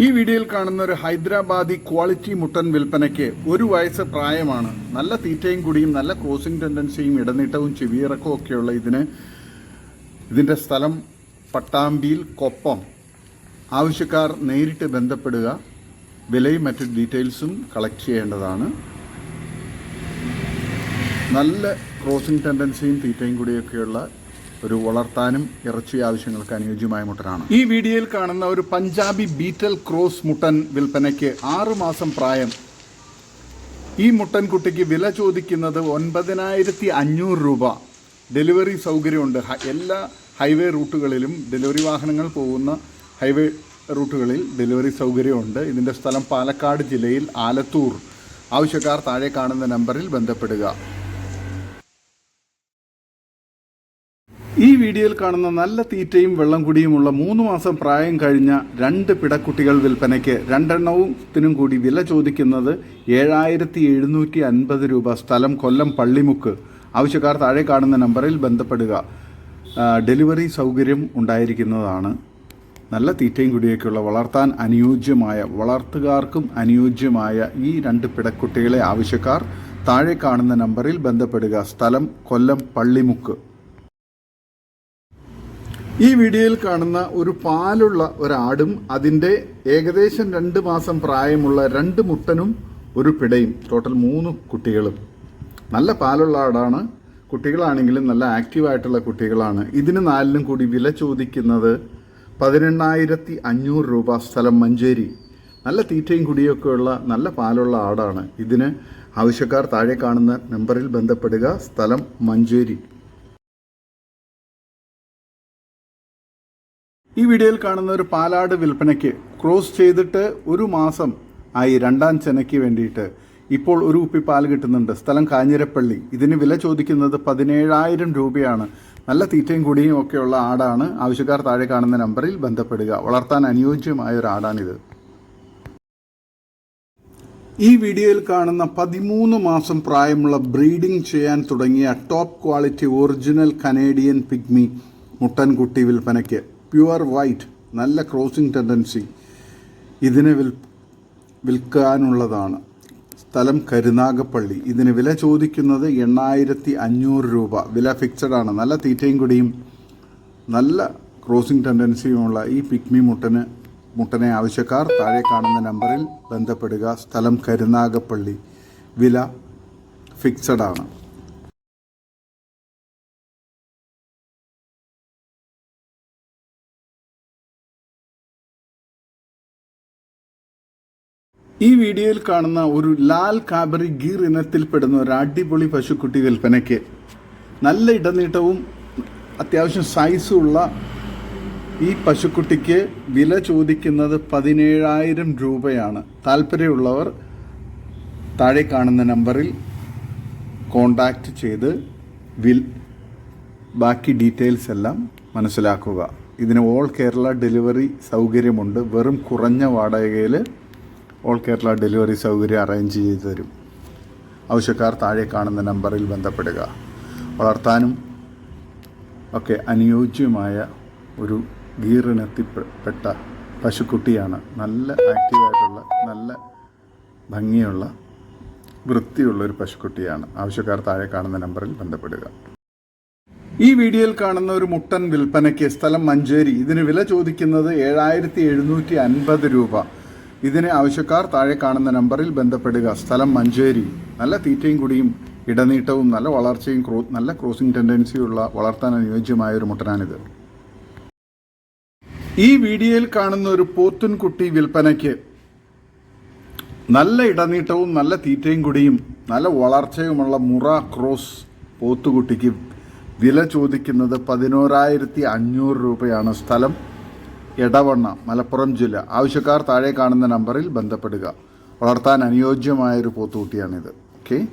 ഈ വീഡിയോയിൽ കാണുന്ന ഒരു ഹൈദരാബാദി ക്വാളിറ്റി മുട്ടൻ വിൽപ്പനയ്ക്ക് ഒരു വയസ്സ് പ്രായമാണ്. നല്ല തീറ്റയും കൂടിയും നല്ല ക്രോസിംഗ് ടെൻഡൻസിയും ഇടനീട്ടവും ചെവിയിറക്കവും ഒക്കെയുള്ള ഇതിന് ഇതിന്റെ സ്ഥലം പട്ടാമ്പിയിൽ കൊപ്പം. ആവശ്യക്കാർ നേരിട്ട് ബന്ധപ്പെടുക. വിലയും മറ്റു ഡീറ്റെയിൽസും കളക്ട് ചെയ്യേണ്ടതാണ്. നല്ല ക്രോസിംഗ് ടെൻഡൻസിയും തീറ്റയും കൂടിയൊക്കെയുള്ള ഒരു വളർത്താനും ഇറച്ചി ആവശ്യങ്ങൾക്ക് അനുയോജ്യമായ മുട്ടനാണ്. ഈ വീഡിയോയിൽ കാണുന്ന ഒരു പഞ്ചാബി ബീറ്റൽ ക്രോസ് മുട്ടൻ വിൽപ്പനയ്ക്ക് ആറുമാസം പ്രായം. ഈ മുട്ടൻകുട്ടിക്ക് വില ചോദിക്കുന്നത് ഒൻപതിനായിരത്തി അഞ്ഞൂറ് രൂപ. ഡെലിവറി സൗകര്യമുണ്ട്. എല്ലാ ഹൈവേ റൂട്ടുകളിലും ഡെലിവറി വാഹനങ്ങൾ പോകുന്ന ഹൈവേ റൂട്ടുകളിൽ ഡെലിവറി സൗകര്യമുണ്ട്. ഇതിന്റെ സ്ഥലം പാലക്കാട് ജില്ലയിൽ ആലത്തൂർ. ആവശ്യക്കാർ താഴെ കാണുന്ന നമ്പറിൽ ബന്ധപ്പെടുക. ഈ വീഡിയോയിൽ കാണുന്ന നല്ല തീറ്റയും വെള്ളം കുടിയുമുള്ള മൂന്ന് മാസം പ്രായം കഴിഞ്ഞ രണ്ട് പിടക്കുട്ടികൾ വിൽപ്പനയ്ക്ക് രണ്ടെണ്ണത്തിനും കൂടി വില ചോദിക്കുന്നത് ഏഴായിരത്തി എഴുന്നൂറ്റി അൻപത് രൂപ സ്ഥലം കൊല്ലം പള്ളിമുക്ക്. ആവശ്യക്കാർ താഴെ കാണുന്ന നമ്പറിൽ ബന്ധപ്പെടുക. ഡെലിവറി സൗകര്യം ഉണ്ടായിരിക്കുന്നതാണ്. നല്ല തീറ്റയും കുടിയൊക്കെയുള്ള വളർത്താൻ അനുയോജ്യമായ വളർത്തുകാർക്കും അനുയോജ്യമായ ഈ രണ്ട് പിടക്കുട്ടികളെ ആവശ്യക്കാർ താഴെ കാണുന്ന നമ്പറിൽ ബന്ധപ്പെടുക. സ്ഥലം കൊല്ലം പള്ളിമുക്ക്. ഈ വീഡിയോയിൽ കാണുന്ന ഒരു പാലുള്ള ഒരാടും അതിന്റെ ഏകദേശം രണ്ട് മാസം പ്രായമുള്ള രണ്ട് മുട്ടനും ഒരു പിടയും ടോട്ടൽ മൂന്ന് കുട്ടികളും. നല്ല പാലുള്ള ആടാണ്. കുട്ടികളാണെങ്കിലും നല്ല ആക്റ്റീവായിട്ടുള്ള കുട്ടികളാണ്. ഇതിന് നാലിനും കൂടി വില ചോദിക്കുന്നത് പതിനെണ്ണായിരത്തി അഞ്ഞൂറ് രൂപ സ്ഥലം മഞ്ചേരി. നല്ല തീറ്റയും കുടിയൊക്കെ ഉള്ള നല്ല പാലുള്ള ആടാണ്. ഇതിന് ആവശ്യക്കാർ താഴെ കാണുന്ന നമ്പറിൽ ബന്ധപ്പെടുക. സ്ഥലം മഞ്ചേരി. ഈ വീഡിയോയിൽ കാണുന്ന ഒരു പാലാട് വിൽപ്പനയ്ക്ക് ക്രോസ് ചെയ്തിട്ട് ഒരു മാസം ആയി രണ്ടാം ചെനയ്ക്ക് വേണ്ടിയിട്ട് ഇപ്പോൾ ഒരു കുപ്പി പാൽ കിട്ടുന്നുണ്ട്. സ്ഥലം കാഞ്ഞിരപ്പള്ളി. ഇതിന് വില ചോദിക്കുന്നത് പതിനേഴായിരം രൂപയാണ്. നല്ല തീറ്റയും കുടിയും ഒക്കെയുള്ള ആടാണ്. ആവശ്യക്കാർ താഴെ കാണുന്ന നമ്പറിൽ ബന്ധപ്പെടുക. വളർത്താൻ അനുയോജ്യമായ ഒരു ആടാണിത്. ഈ വീഡിയോയിൽ കാണുന്ന പതിമൂന്ന് മാസം പ്രായമുള്ള ബ്രീഡിംഗ് ചെയ്യാൻ തുടങ്ങിയ top quality original Canadian pygmy മുട്ടൻകുട്ടി വിൽപ്പനയ്ക്ക്. പ്യുവർ വൈറ്റ് നല്ല ക്രോസിംഗ് ടെൻഡൻസി ഇതിനെ വിൽ വിൽക്കാനുള്ളതാണ്. സ്ഥലം കരുനാഗപ്പള്ളി. ഇതിന് വില ചോദിക്കുന്നത് എണ്ണായിരത്തി അഞ്ഞൂറ് രൂപ. വില ഫിക്സഡ് ആണ്. നല്ല തീറ്റയും കൂടിയും നല്ല ക്രോസിംഗ് ടെൻഡൻസിയുമുള്ള ഈ പിക്മി മുട്ടന് മുട്ടനെ ആവശ്യക്കാർ താഴെ കാണുന്ന നമ്പറിൽ ബന്ധപ്പെടുക. സ്ഥലം കരുനാഗപ്പള്ളി. വില ഫിക്സഡ് ആണ്. ഈ വീഡിയോയിൽ കാണുന്ന ഒരു ലാൽ കാബറി ഗീർ ഇനത്തിൽപ്പെടുന്ന ഒരു അടിപൊളി പശുക്കുട്ടി വിൽപ്പനയ്ക്ക് നല്ല ഇടനീട്ടവും അത്യാവശ്യം സൈസും ഉള്ള ഈ പശുക്കുട്ടിക്ക് വില ചോദിക്കുന്നത് പതിനേഴായിരം രൂപയാണ്. താല്പര്യമുള്ളവർ താഴെ കാണുന്ന നമ്പറിൽ കോണ്ടാക്റ്റ് ചെയ്ത് വിൽ ബാക്കി ഡീറ്റെയിൽസ് എല്ലാം മനസ്സിലാക്കുക. ഇതിന് ഓൾ കേരള ഡെലിവറി സൗകര്യമുണ്ട്. വെറും കുറഞ്ഞ വാടകയിൽ ഓൾ കേരള ഡെലിവറി സൗകര്യം അറേഞ്ച് ചെയ്തു തരും. ആവശ്യക്കാർ താഴെ കാണുന്ന നമ്പറിൽ ബന്ധപ്പെടുക. വളർത്താനും ഒക്കെ അനുയോജ്യമായ ഒരു ഗീറിനെത്തിപ്പെട്ട പശുക്കുട്ടിയാണ്. നല്ല ആക്റ്റീവായിട്ടുള്ള നല്ല ഭംഗിയുള്ള വൃത്തിയുള്ള ഒരു പശുക്കുട്ടിയാണ്. ആവശ്യക്കാർ താഴെ കാണുന്ന നമ്പറിൽ ബന്ധപ്പെടുക. ഈ വീഡിയോയിൽ കാണുന്ന ഒരു മുട്ടൻ വിൽപ്പനയ്ക്ക് സ്ഥലം മഞ്ചേരി. ഇതിന് വില ചോദിക്കുന്നത് ഏഴായിരത്തി എഴുന്നൂറ്റി അൻപത് രൂപ. ഇതിന് ആവശ്യക്കാർ താഴെ കാണുന്ന നമ്പറിൽ ബന്ധപ്പെടുക. സ്ഥലം മഞ്ചേരി. നല്ല തീറ്റയും കുടിയും ഇടനീട്ടവും നല്ല വളർച്ചയും ക്രോ നല്ല ക്രോസിംഗ് ടെൻഡൻസിയുള്ള വളർത്താൻ അനുയോജ്യമായ ഒരു മുട്ടനാണിത്. ഈ വീഡിയോയിൽ കാണുന്ന ഒരു പോത്തുൻകുട്ടി വിൽപ്പനയ്ക്ക് നല്ല ഇടനീട്ടവും നല്ല തീറ്റയും കുടിയും നല്ല വളർച്ചയുമുള്ള മുറ ക്രോസ് പോത്തുകുട്ടിക്ക് വില ചോദിക്കുന്നത് പതിനോരായിരത്തി അഞ്ഞൂറ് രൂപയാണ് സ്ഥലം. എടവണ്ണ മലപ്പുറം ജില്ല. ആവശ്യക്കാർ താഴെ കാണുന്ന നമ്പറിൽ ബന്ധപ്പെടുക. വളർത്താൻ അനുയോജ്യമായൊരു പോത്തുകുട്ടിയാണിത്. ഓക്കെ?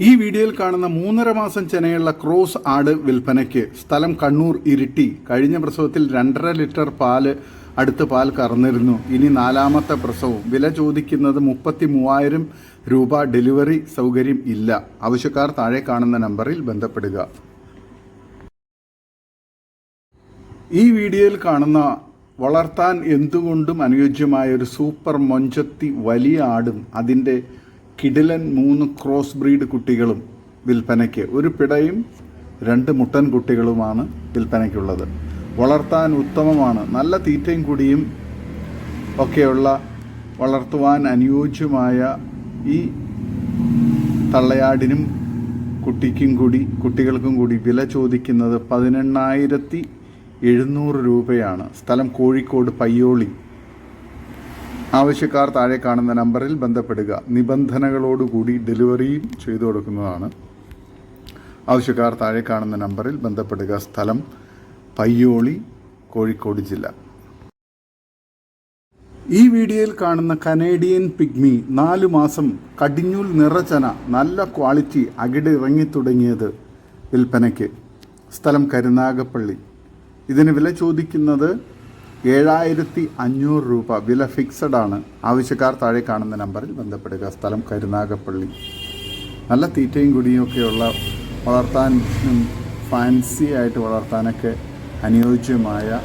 ഈ വീഡിയോയിൽ കാണുന്ന മൂന്നര മാസം ചെനയുള്ള ക്രോസ് ആട് വിൽപ്പനയ്ക്ക് സ്ഥലം കണ്ണൂർ ഇരിട്ടി. കഴിഞ്ഞ പ്രസവത്തിൽ രണ്ടര ലിറ്റർ പാൽ അടുത്ത് പാൽ കറന്നിരുന്നു. ഇനി നാലാമത്തെ പ്രസവം. വില ചോദിക്കുന്നത് മുപ്പത്തി മൂവായിരം രൂപ ഡെലിവറി സൗകര്യം ഇല്ല. ആവശ്യക്കാർ താഴെ കാണുന്ന നമ്പറിൽ ബന്ധപ്പെടുക. ഈ വീഡിയോയിൽ കാണുന്ന വളർത്താൻ എന്തുകൊണ്ടും അനുയോജ്യമായ ഒരു സൂപ്പർ മൊഞ്ചത്തി വലിയ ആടും അതിന്റെ കിടിലൻ മൂന്ന് ക്രോസ് ബ്രീഡ് കുട്ടികളും വിൽപ്പനയ്ക്ക്. ഒരു പിടയും രണ്ട് മുട്ടൻ കുട്ടികളുമാണ് വിൽപ്പനയ്ക്കുള്ളത്. വളർത്താൻ ഉത്തമമാണ്. നല്ല തീറ്റയും കൂടിയും ഒക്കെയുള്ള വളർത്തുവാൻ അനുയോജ്യമായ ഈ തള്ളയാടിനും കുട്ടിക്കും കൂടി കുട്ടികൾക്കും കൂടി വില ചോദിക്കുന്നത് പതിനെണ്ണായിരത്തി എഴുന്നൂറ് രൂപയാണ്. സ്ഥലം കോഴിക്കോട് പയ്യോളി. ആവശ്യക്കാർ താഴെ കാണുന്ന നമ്പറിൽ ബന്ധപ്പെടുക. നിബന്ധനകളോടുകൂടി ഡെലിവറിയും ചെയ്തു കൊടുക്കുന്നതാണ്. ആവശ്യക്കാർ താഴെ കാണുന്ന നമ്പറിൽ ബന്ധപ്പെടുക. സ്ഥലം പയ്യോളി കോഴിക്കോട് ജില്ല. ഈ വീഡിയോയിൽ കാണുന്ന കനേഡിയൻ പിഗ്മി നാലു മാസം കടിഞ്ഞൂൽ നിറചന നല്ല ക്വാളിറ്റി അകിട് ഇറങ്ങിത്തുടങ്ങിയത് വിൽപ്പനയ്ക്ക്. സ്ഥലം കരുനാഗപ്പള്ളി. ഇതിന് വില ചോദിക്കുന്നത് ഏഴായിരത്തി അഞ്ഞൂറ് രൂപ. വില ഫിക്സഡ് ആണ്. ആവശ്യക്കാർ താഴെ കാണുന്ന നമ്പറിൽ ബന്ധപ്പെടുക. സ്ഥലം കരുനാഗപ്പള്ളി. നല്ല തീറ്റയും കുടിയും ഒക്കെയുള്ള വളർത്താൻ ഫാൻസി ആയിട്ട് വളർത്താനൊക്കെ അനുയോജ്യമായ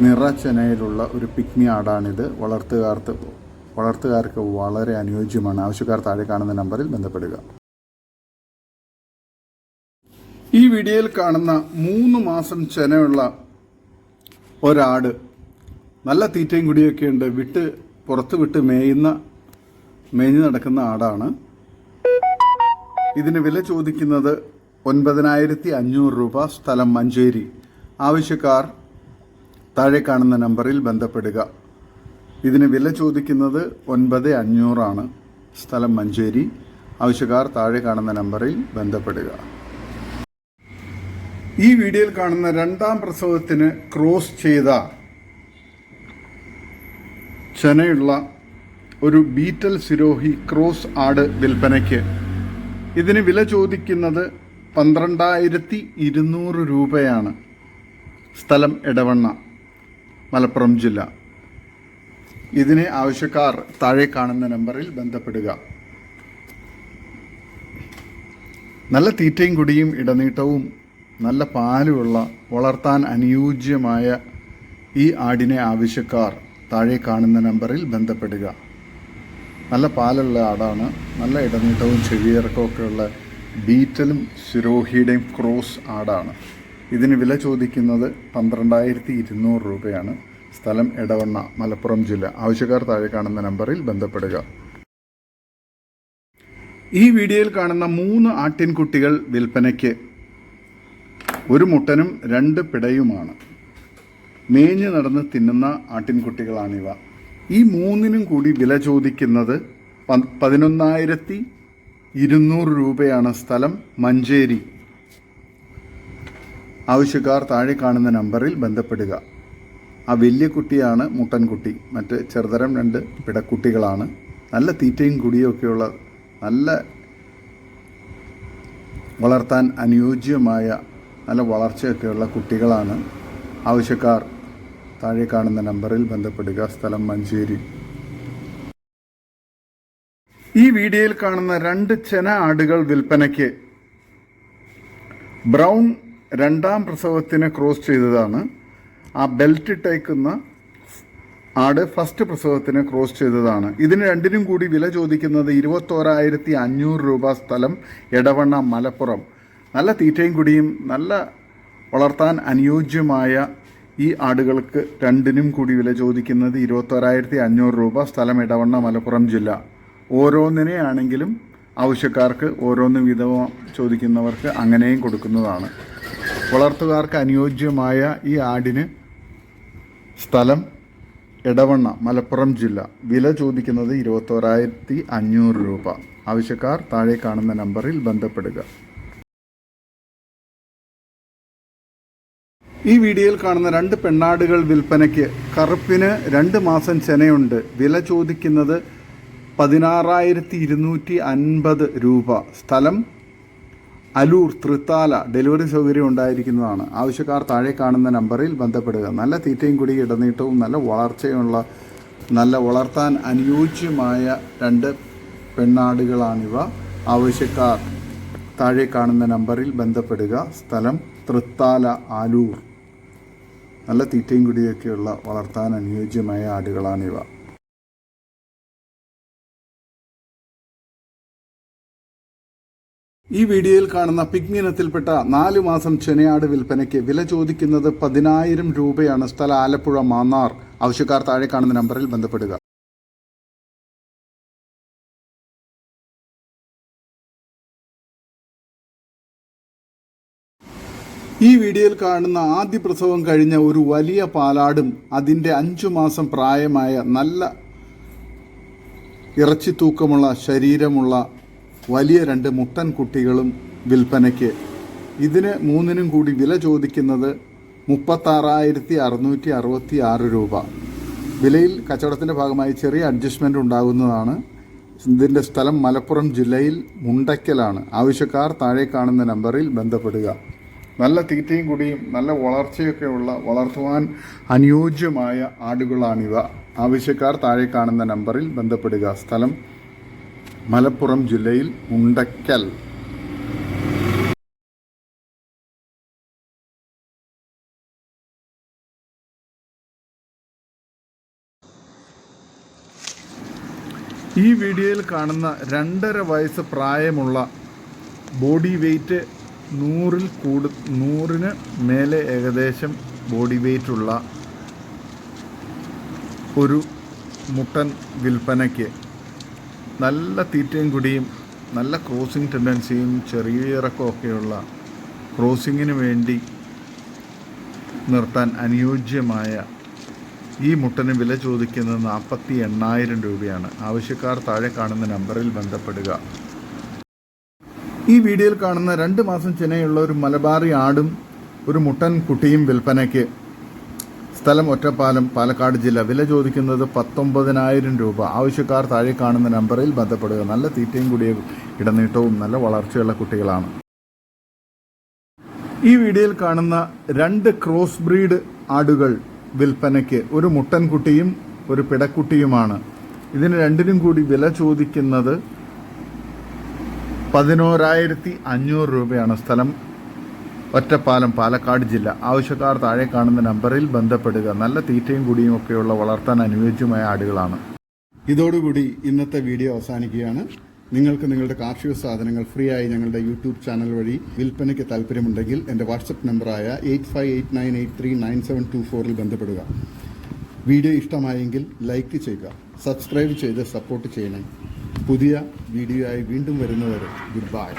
നിറച്ചെനയിലുള്ള ഒരു പിക്നി ആടാണിത്. വളർത്തുകാർക്ക് വളർത്തുകാർക്ക് വളരെ അനുയോജ്യമാണ്. ആവശ്യക്കാർ താഴെ കാണുന്ന നമ്പറിൽ ബന്ധപ്പെടുക. ഈ വീഡിയോയിൽ കാണുന്ന മൂന്ന് മാസം ചെനയുള്ള ഒരാട് നല്ല തീറ്റയും കുടിയൊക്കെ ഉണ്ട്. വിട്ട് പുറത്ത് വിട്ട് മേയുന്ന മേഞ്ഞു നടക്കുന്ന ആടാണ്. ഇതിന് വില ചോദിക്കുന്നത് ഒൻപതിനായിരത്തി അഞ്ഞൂറ് രൂപ സ്ഥലം മഞ്ചേരി. ആവശ്യക്കാർ താഴെ കാണുന്ന നമ്പറിൽ ബന്ധപ്പെടുക. ഇതിന് വില ചോദിക്കുന്നത് ഒൻപത് അഞ്ഞൂറാണ് സ്ഥലം മഞ്ചേരി. ആവശ്യക്കാർ താഴെ കാണുന്ന നമ്പറിൽ ബന്ധപ്പെടുക. ഈ വീഡിയോയിൽ കാണുന്ന രണ്ടാം പ്രസവത്തിന് ക്രോസ് ചെയ്ത ചെനയുള്ള ഒരു ബീറ്റൽ സിരോഹി ക്രോസ് ആട് വിൽപ്പനയ്ക്ക് ഇതിന് വില ചോദിക്കുന്നത് പന്ത്രണ്ടായിരത്തി ഇരുന്നൂറ് രൂപയാണ്. സ്ഥലം ഇടവണ്ണ മലപ്പുറം ജില്ല. ഇതിന് ആവശ്യക്കാർ താഴെ കാണുന്ന നമ്പറിൽ ബന്ധപ്പെടുക. നല്ല തീറ്റയും കുടിയും ഇടനീട്ടവും നല്ല പാലുമുള്ള വളർത്താൻ അനുയോജ്യമായ ഈ ആടിനെ ആവശ്യക്കാർ താഴെ കാണുന്ന നമ്പറിൽ ബന്ധപ്പെടുക. നല്ല പാലുള്ള ആടാണ്. നല്ല ഇടനീട്ടവും ചെവിയിറക്കമൊക്കെയുള്ള ബീറ്റലും സിരോഹിയുടെയും ക്രോസ് ആടാണ്. ഇതിന് വില ചോദിക്കുന്നത് പന്ത്രണ്ടായിരത്തി ഇരുന്നൂറ് രൂപയാണ്. സ്ഥലം എടവണ്ണ മലപ്പുറം ജില്ല. ആവശ്യക്കാർ താഴെ കാണുന്ന നമ്പറിൽ ബന്ധപ്പെടുക. ഈ വീഡിയോയിൽ കാണുന്ന മൂന്ന് ആട്ടിൻകുട്ടികൾ വിൽപ്പനയ്ക്ക് ഒരു മുട്ടനും രണ്ട് പിടയുമാണ്. മേഞ്ഞ് നടന്ന് തിന്നുന്ന ആട്ടിൻകുട്ടികളാണിവ. ഈ മൂന്നിനും കൂടി വില ചോദിക്കുന്നത് പതിനൊന്നായിരത്തി ഇരുന്നൂറ് രൂപയാണ്. സ്ഥലം മഞ്ചേരി. ആവശ്യക്കാർ താഴെ കാണുന്ന നമ്പറിൽ ബന്ധപ്പെടുക. ആ വലിയ കുട്ടിയാണ് മുട്ടൻകുട്ടി മറ്റ് ചെറുതരം രണ്ട് പിടക്കുട്ടികളാണ്. നല്ല തീറ്റയും കുടിയും ഒക്കെയുള്ള നല്ല വളർത്താൻ അനുയോജ്യമായ നല്ല വളർച്ചയൊക്കെയുള്ള കുട്ടികളാണ് ആവശ്യക്കാർ. താഴെ കാണുന്ന നമ്പറിൽ ബന്ധപ്പെടുക. സ്ഥലം മഞ്ചേരി. ഈ വീഡിയോയിൽ കാണുന്ന രണ്ട് ചെന ആടുകൾ വിൽപ്പനയ്ക്ക്. ബ്രൗൺ രണ്ടാം പ്രസവത്തിനെ ക്രോസ് ചെയ്തതാണ്. ആ ബെൽറ്റ് ഇട്ടേക്കുന്ന ആട് ഫസ്റ്റ് പ്രസവത്തിന് ക്രോസ് ചെയ്തതാണ്. ഇതിന് രണ്ടിനും കൂടി വില ചോദിക്കുന്നത് ഇരുപത്തോരായിരത്തി അഞ്ഞൂറ് രൂപ സ്ഥലം എടവണ്ണ മലപ്പുറം. നല്ല തീറ്റയും കുടിയും നല്ല വളർത്താൻ അനുയോജ്യമായ ഈ ആടുകൾക്ക് രണ്ടിനും കൂടി വില ചോദിക്കുന്നത് ഇരുപത്തോരായിരത്തി അഞ്ഞൂറ് രൂപ സ്ഥലം ഇടവണ്ണ മലപ്പുറം ജില്ല. ഓരോന്നിനെ ആണെങ്കിലും ആവശ്യക്കാർക്ക് ഓരോന്ന് വീതം ചോദിക്കുന്നവർക്ക് അങ്ങനെയും കൊടുക്കുന്നതാണ്. വളർത്തുകാർക്ക് അനുയോജ്യമായ ഈ ആടിന് സ്ഥലം എടവണ്ണ മലപ്പുറം ജില്ല. വില ചോദിക്കുന്നത് ഇരുപത്തോരായിരത്തി അഞ്ഞൂറ് രൂപ. ആവശ്യക്കാർ താഴെ കാണുന്ന നമ്പറിൽ ബന്ധപ്പെടുക. ഈ വീഡിയോയിൽ കാണുന്ന രണ്ട് പെണ്ണാടുകൾ വിൽപ്പനയ്ക്ക് കറുപ്പിന് രണ്ട് മാസം ചെനയുണ്ട്. വില ചോദിക്കുന്നത് പതിനാറായിരത്തി ഇരുന്നൂറ്റി അൻപത് രൂപ. സ്ഥലം അലൂർ തൃത്താല ഡെലിവറി സൗകര്യം ഉണ്ടായിരിക്കുന്നതാണ്. ആവശ്യക്കാർ താഴെ കാണുന്ന നമ്പറിൽ ബന്ധപ്പെടുക. നല്ല തീറ്റയും കുടി ഇടനീട്ടവും നല്ല വളർച്ചയുമുള്ള നല്ല വളർത്താൻ അനുയോജ്യമായ രണ്ട് പെണ്ണാടുകളാണിവ. ആവശ്യക്കാർ താഴെ കാണുന്ന നമ്പറിൽ ബന്ധപ്പെടുക. സ്ഥലം തൃത്താല ആലൂർ. നല്ല തീറ്റയും കുടിയൊക്കെയുള്ള വളർത്താൻ അനുയോജ്യമായ ആടുകളാണിവ. ഈ വീഡിയോയിൽ കാണുന്ന പിഗ്മി ഇനത്തിൽപ്പെട്ട നാല് മാസം ചെനയാട് വിൽപ്പനയ്ക്ക് വില ചോദിക്കുന്നത് പതിനായിരം രൂപയാണ് സ്ഥല ആലപ്പുഴ മാന്നാർ. ആവശ്യക്കാർ താഴെ കാണുന്ന നമ്പറിൽ ബന്ധപ്പെടുക. ഈ വീഡിയോയിൽ കാണുന്ന ആദ്യ പ്രസവം കഴിഞ്ഞ ഒരു വലിയ പാലാടും അതിന്റെ അഞ്ചു മാസം പ്രായമായ നല്ല ഇറച്ചി തൂക്കമുള്ള ശരീരമുള്ള വലിയ രണ്ട് മുട്ടൻ കുട്ടികളും വിൽപ്പനയ്ക്ക്. ഇതിന് മൂന്നിനും കൂടി വില ചോദിക്കുന്നത് മുപ്പത്താറായിരത്തി അറുന്നൂറ്റി അറുപത്തി ആറ് രൂപ. വിലയിൽ കച്ചവടത്തിന്റെ ഭാഗമായി ചെറിയ അഡ്ജസ്റ്റ്മെന്റ് ഉണ്ടാകുന്നതാണ്. ഇതിന്റെ സ്ഥലം മലപ്പുറം ജില്ലയിൽ മുണ്ടയ്ക്കലാണ്. ആവശ്യക്കാർ താഴെ കാണുന്ന നമ്പറിൽ ബന്ധപ്പെടുക. നല്ല തീറ്റയും കുടിയും നല്ല വളർച്ചയൊക്കെയുള്ള വളർത്തുവാൻ അനുയോജ്യമായ ആടുകളാണിവ. ആവശ്യക്കാർ താഴെ കാണുന്ന നമ്പറിൽ ബന്ധപ്പെടുക. സ്ഥലം മലപ്പുറം ജില്ലയിൽ ഉണ്ടക്കൽ ഈ വീഡിയോയിൽ കാണുന്ന രണ്ടര വയസ്സ് പ്രായമുള്ള ബോഡി വെയ്റ്റ് നൂറിൽ കൂടു നൂറിന് മേലെ ഏകദേശം ബോഡി വെയ്റ്റുള്ള ഒരു മുട്ടൻ വിൽപ്പനയ്ക്ക് നല്ല തീറ്റയും കുടിയും നല്ല ക്രോസിംഗ് ടെൻഡൻസിയും ചെറിയ ഇറക്കമൊക്കെയുള്ള ക്രോസിങ്ങിന് വേണ്ടി നിർത്താൻ അനുയോജ്യമായ ഈ മുട്ടന് വില ചോദിക്കുന്നത് നാൽപ്പത്തി എണ്ണായിരം രൂപയാണ്. ആവശ്യക്കാർ താഴെ കാണുന്ന നമ്പറിൽ ബന്ധപ്പെടുക. ഈ വീഡിയോയിൽ കാണുന്ന രണ്ട് മാസം ചെനയുള്ള ഒരു മലബാറി ആടും ഒരു മുട്ടൻ കുട്ടിയും വിൽപ്പനയ്ക്ക് സ്ഥലം ഒറ്റപ്പാലം പാലക്കാട് ജില്ല. വില ചോദിക്കുന്നത് പത്തൊമ്പതിനായിരം രൂപ. ആവശ്യക്കാർ താഴെ കാണുന്ന നമ്പറിൽ ബന്ധപ്പെടുക. നല്ല തീറ്റയും കൂടിയ ഇടനീട്ടവും നല്ല വളർച്ചയുള്ള കുട്ടികളാണ്. ഈ വീഡിയോയിൽ കാണുന്ന രണ്ട് ക്രോസ് ബ്രീഡ് ആടുകൾ വിൽപ്പനയ്ക്ക് ഒരു മുട്ടൻകുട്ടിയും ഒരു പിടക്കുട്ടിയുമാണ്. ഇതിന് രണ്ടിനും കൂടി വില ചോദിക്കുന്നത് പതിനോരായിരത്തി അഞ്ഞൂറ് രൂപയാണ് സ്ഥലം. ഒറ്റപ്പാലം പാലക്കാട് ജില്ല. ആവശ്യക്കാർ താഴെ കാണുന്ന നമ്പറിൽ ബന്ധപ്പെടുക. നല്ല തീറ്റയും കുടിയും ഒക്കെയുള്ള വളർത്താൻ അനുയോജ്യമായ ആടുകളാണ്. ഇതോടുകൂടി ഇന്നത്തെ വീഡിയോ അവസാനിക്കുകയാണ്. നിങ്ങൾക്ക് നിങ്ങളുടെ കാർഷിക സാധനങ്ങൾ ഫ്രീ ആയി ഞങ്ങളുടെ യൂട്യൂബ് ചാനൽ വഴി വിൽപ്പനയ്ക്ക് താല്പര്യമുണ്ടെങ്കിൽ എന്റെ വാട്സപ്പ് നമ്പറായ eight five eight nine eight three nine seven two ഫോറിൽ ബന്ധപ്പെടുക. വീഡിയോ ഇഷ്ടമായെങ്കിൽ ലൈക്ക് ചെയ്യുക സബ്സ്ക്രൈബ് ചെയ്ത് സപ്പോർട്ട് ചെയ്യണേ. പുതിയ വീഡിയോ ആയി വീണ്ടും വരുന്നവരെ ഗുഡ് ബൈ.